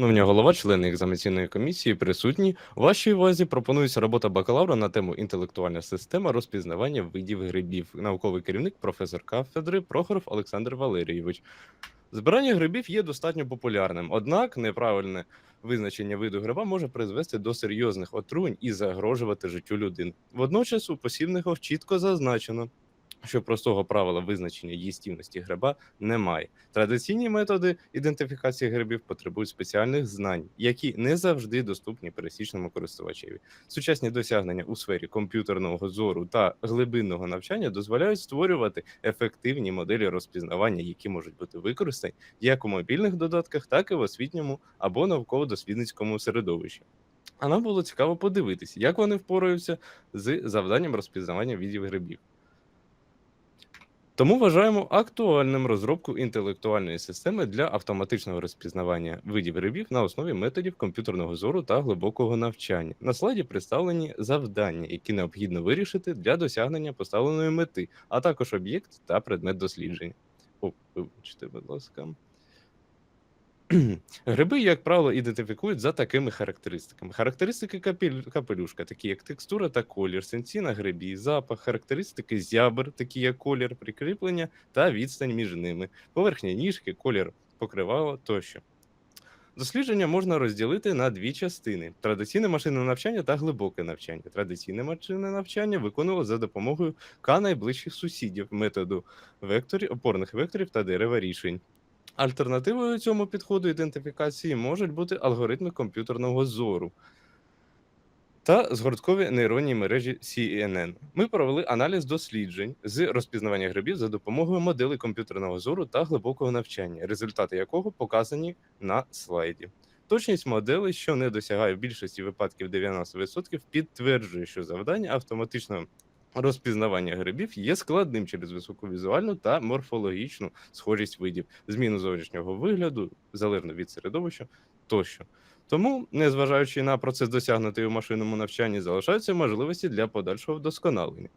Шановні голова, члени екзаменаційної комісії присутні. Вашій увазі пропонується робота бакалавра на тему інтелектуальна система розпізнавання видів грибів. Науковий керівник, професор кафедри Прохоров Олександр Валерійович. Збирання грибів є достатньо популярним, однак неправильне визначення виду гриба може призвести до серйозних отруєнь і загрожувати життю людини. Водночас у посівниках чітко зазначено, що простого правила визначення їстівності гриба немає. Традиційні методи ідентифікації грибів потребують спеціальних знань, які не завжди доступні пересічному користувачеві. Сучасні досягнення у сфері комп'ютерного зору та глибинного навчання дозволяють створювати ефективні моделі розпізнавання, які можуть бути використані як у мобільних додатках, так і в освітньому або науково-дослідницькому середовищі. А нам було цікаво подивитися, як вони впораються з завданням розпізнавання видів грибів. Тому вважаємо актуальним розробку інтелектуальної системи для автоматичного розпізнавання видів грибів на основі методів комп'ютерного зору та глибокого навчання. На слайді представлені завдання, які необхідно вирішити для досягнення поставленої мети, а також об'єкт та предмет дослідження. О, вибачте, будь ласка. Гриби, як правило, ідентифікують за такими характеристиками. Характеристики капелюшка, такі як текстура та колір, сенсі на грибі, запах, характеристики зябр, такі як колір, прикріплення та відстань між ними, поверхня ніжки, колір покривала тощо. Дослідження можна розділити на дві частини: традиційне машинне навчання та глибоке навчання. Традиційне машинне навчання виконувалося за допомогою К найближчих сусідів методу векторів, опорних векторів та дерева рішень. Альтернативою цьому підходу ідентифікації можуть бути алгоритми комп'ютерного зору та згорткові нейронні мережі CNN. Ми провели аналіз досліджень з розпізнавання грибів за допомогою моделей комп'ютерного зору та глибокого навчання, результати якого показані на слайді. Точність моделей, що не досягає в більшості випадків 90%, підтверджує, що завдання автоматичного розпізнавання грибів є складним через високу візуальну та морфологічну схожість видів, зміну зовнішнього вигляду, залежно від середовища тощо. Тому, незважаючи на процес досягнутий у машинному навчанні, залишаються можливості для подальшого вдосконалення.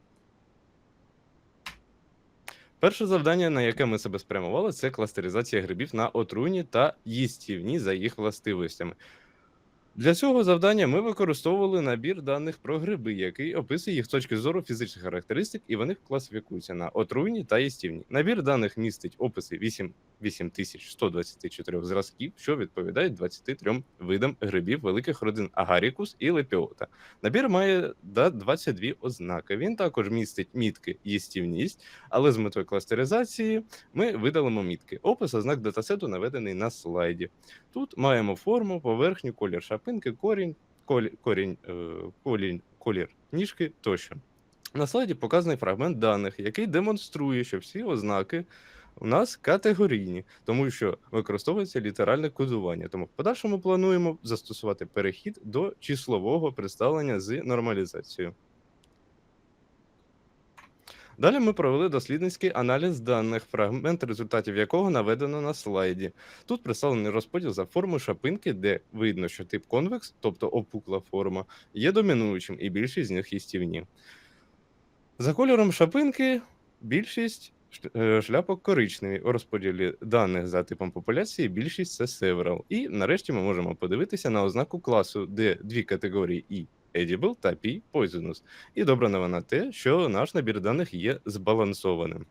Перше завдання, на яке ми себе спрямували, це кластеризація грибів на отруйні та їстівні за їх властивостями. Для цього завдання ми використовували набір даних про гриби, який описує їх з точки зору фізичних характеристик, і вони класифікуються на отруйні та їстівні. Набір даних містить описи 8 8124 зразків, що відповідають 23 видам грибів великих родин Агарікус і Лепіота. Набір має 22 ознаки. Він також містить мітки їстівність, але з метою кластеризації ми видалимо мітки. Опис ознак датасету наведений на слайді. Тут маємо форму, поверхню, колір шапинки, корінь, колі, корінь, е, колінь, колір ніжки тощо. На слайді показаний фрагмент даних, який демонструє, що всі ознаки у нас категорійні, тому що використовується літеральне кодування. Тому в подальшому плануємо застосувати перехід до числового представлення з нормалізацією. Далі ми провели дослідницький аналіз даних, фрагмент результатів якого наведено на слайді. Тут представлений розподіл за формою шапинки, де видно, що тип конвекс, тобто опукла форма, є домінуючим, і більшість з них їстівні. За кольором шапинки більшість е, шляпок коричневі. У розподілі даних за типом популяції більшість це several. І нарешті ми можемо подивитися на ознаку класу, де дві категорії і edible та P poisonous. І добра новина те, що наш набір даних є збалансованим.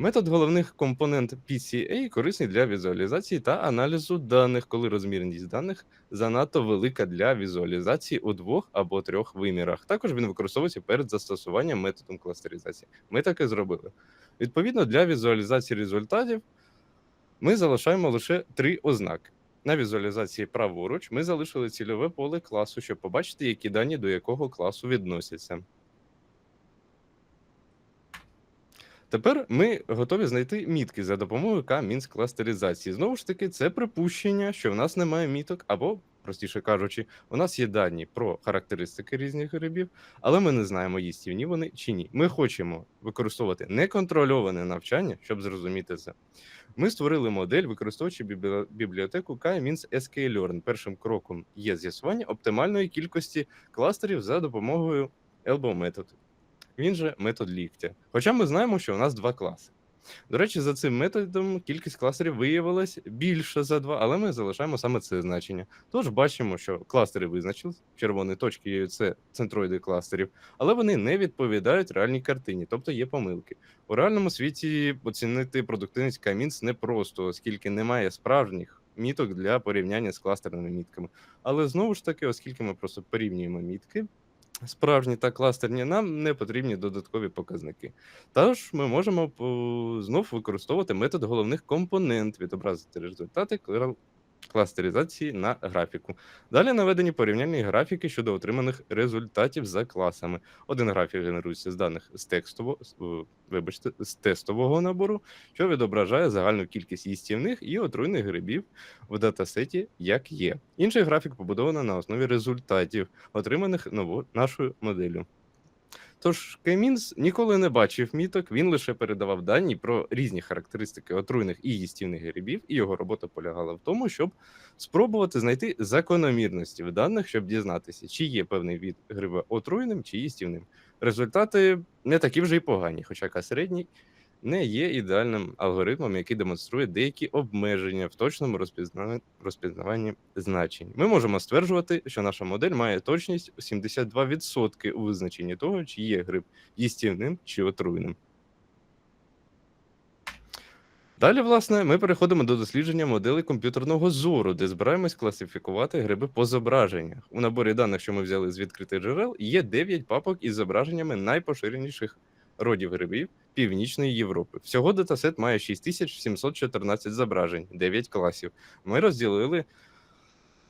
Метод головних компонент PCA корисний для візуалізації та аналізу даних, коли розмірність даних занадто велика для візуалізації у двох або трьох вимірах. Також він використовується перед застосуванням методом кластеризації. Ми таке зробили. Відповідно, для візуалізації результатів ми залишаємо лише три ознаки. На візуалізації праворуч ми залишили цільове поле класу, щоб побачити, які дані до якого класу відносяться. Тепер ми готові знайти мітки за допомогою K-мінськ кластеризації. Знову ж таки, це припущення, що в нас немає міток, або, простіше кажучи, у нас є дані про характеристики різних грибів, але ми не знаємо, їстівні вони чи ні. Ми хочемо використовувати неконтрольоване навчання, щоб зрозуміти це. Ми створили модель, використовуючи бібліотеку K-means sklearn. Першим кроком є з'ясування оптимальної кількості кластерів за допомогою elbow методу. Він же метод ліктя. Хоча ми знаємо, що у нас два класи. До речі, за цим методом кількість кластерів виявилась більше за 2, але ми залишаємо саме це значення. Тож бачимо, що кластери визначились, червоні точки це центроїди кластерів, але вони не відповідають реальній картині, тобто є помилки. У реальному світі оцінити продуктивність Камінс непросто, оскільки немає справжніх міток для порівняння з кластерними мітками. Але знову ж таки, оскільки ми просто порівнюємо мітки, справжні та кластерні, нам не потрібні додаткові показники. Тож ми можемо по- знов використовувати метод головних компонент, відобразити результати кластеризації на графіку. Далі наведені порівняльні графіки щодо отриманих результатів за класами. Один графік генерується з даних з текстового, е, вибачте, з тестового набору, що відображає загальну кількість їстівних і отруйних грибів в датасеті, як є. Інший графік побудований на основі результатів, отриманих ново- нашою моделлю. Тож Кемінс ніколи не бачив міток, він лише передавав дані про різні характеристики отруйних і їстівних грибів, і його робота полягала в тому, щоб спробувати знайти закономірності в даних, щоб дізнатися, чи є певний від гриба отруйним чи їстівним. Результати не такі вже й погані, хоча ка середній не є ідеальним алгоритмом, який демонструє деякі обмеження в точному розпізнаванні, розпізнаванні значень. Ми можемо стверджувати, що наша модель має точність 72% у визначенні того, чи є гриб їстівним чи отруйним. Далі, власне, ми переходимо до дослідження моделей комп'ютерного зору, де збираємось класифікувати гриби по зображеннях. У наборі даних, що ми взяли з відкритих джерел, є 9 папок із зображеннями найпоширеніших родів грибів Північної Європи. Всього датасет має 6714 зображень, 9 класів. Ми розділили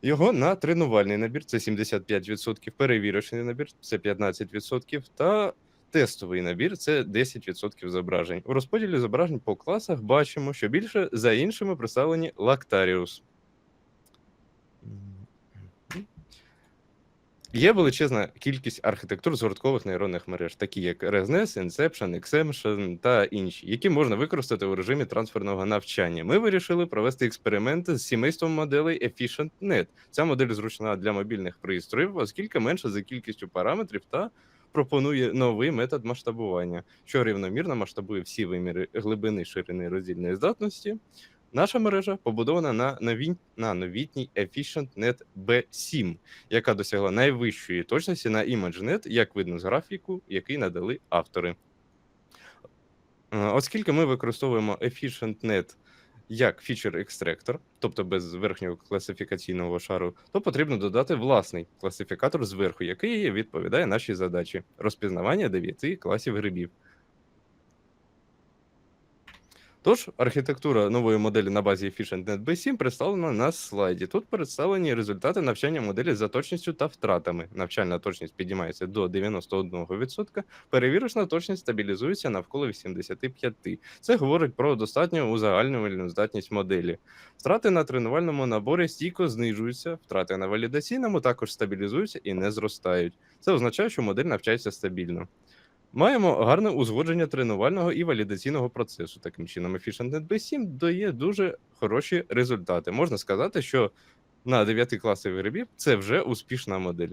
його на тренувальний набір це 75%, перевірочний набір це 15%, та тестовий набір це 10% зображень. У розподілі зображень по класах бачимо, що більше за іншими представлені Lactarius. Є величезна кількість архітектур згорткових нейронних мереж, такі як ResNet, Inception, Exception та інші, які можна використати у режимі трансферного навчання. Ми вирішили провести експерименти з сімейством моделей EfficientNet. Ця модель зручна для мобільних пристроїв, оскільки менша за кількістю параметрів та пропонує новий метод масштабування, що рівномірно масштабує всі виміри глибини ширини роздільної здатності. Наша мережа побудована на новін... на новітній EfficientNet B7, яка досягла найвищої точності на ImageNet, як видно з графіку, який надали автори. Е, Оскільки ми використовуємо EfficientNet як фічер-екстрактор, тобто без верхнього класифікаційного шару, то потрібно додати власний класифікатор зверху, який відповідає нашій задачі розпізнавання 9 класів грибів. Тож, архітектура нової моделі на базі EfficientNet B7 представлена на слайді. Тут представлені результати навчання моделі за точністю та втратами. Навчальна точність піднімається до 91%, перевірочна точність стабілізується навколо 85%. Це говорить про достатньо узагальнювальну здатність моделі. Втрати на тренувальному наборі стійко знижуються, втрати на валідаційному також стабілізуються і не зростають. Це означає, що модель навчається стабільно. Маємо гарне узгодження тренувального і валідаційного процесу. Таким чином, EfficientNet B7 дає дуже хороші результати. Можна сказати, що на 9 класів грибів це вже успішна модель.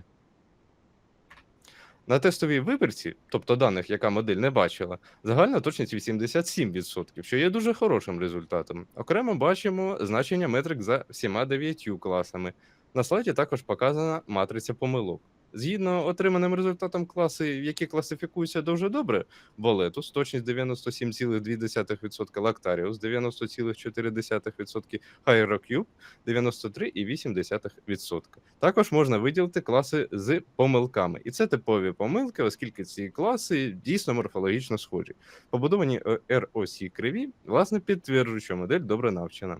На тестовій вибірці, тобто даних, яка модель не бачила, загальна точність 87%, що є дуже хорошим результатом. Окремо бачимо значення метрик за всіма 9 класами. На слайді також показана матриця помилок. Згідно отриманим результатом класи, які класифікуються дуже добре, Болетус, точність 97,2%, Lactarius 90,4%, Hyrocube 93,8%. Також можна виділити класи з помилками. І це типові помилки, оскільки ці класи дійсно морфологічно схожі. Побудовані е, ROC криві, власне, підтверджують, що модель добре навчена.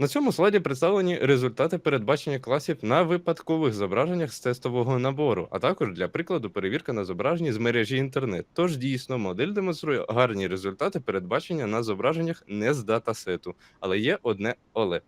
На цьому слайді представлені результати передбачення класів на випадкових зображеннях з тестового набору, а також для прикладу перевірка на зображенні з мережі інтернет. Тож дійсно модель демонструє гарні результати передбачення на зображеннях не з датасету, але є одне але.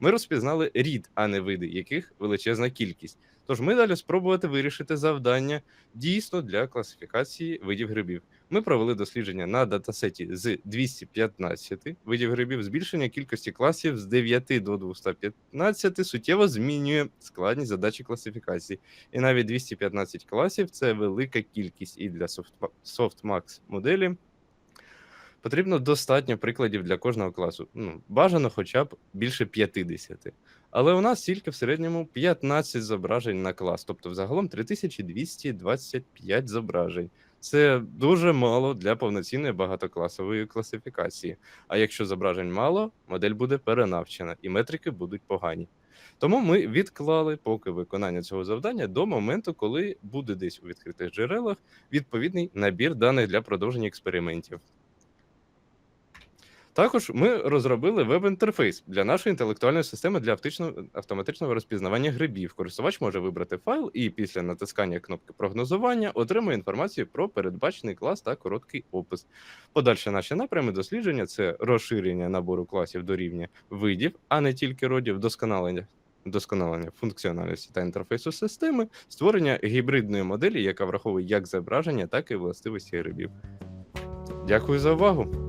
Ми розпізнали рід, а не види, яких величезна кількість. Тож ми далі спробувати вирішити завдання дійсно для класифікації видів грибів. Ми провели дослідження на датасеті з 215 видів грибів. Збільшення кількості класів з 9 до 215 суттєво змінює складність задачі класифікації. І навіть 215 класів це велика кількість і для софтмакс моделі. Потрібно достатньо прикладів для кожного класу. Ну, бажано хоча б більше 50. Але у нас тільки в середньому 15 зображень на клас, тобто взагалом 3225 зображень. Це дуже мало для повноцінної багатокласової класифікації. А якщо зображень мало, модель буде перенавчена і метрики будуть погані. Тому ми відклали поки виконання цього завдання до моменту, коли буде десь у відкритих джерелах відповідний набір даних для продовження експериментів. Також ми розробили веб-інтерфейс для нашої інтелектуальної системи для автоматичного розпізнавання грибів. Користувач може вибрати файл і після натискання кнопки прогнозування отримує інформацію про передбачений клас та короткий опис. Подальші наші напрями дослідження це розширення набору класів до рівня видів, а не тільки родів, вдосконалення. Вдосконалення функціональності та інтерфейсу системи, створення гібридної моделі, яка враховує як зображення, так і властивості грибів. Дякую за увагу.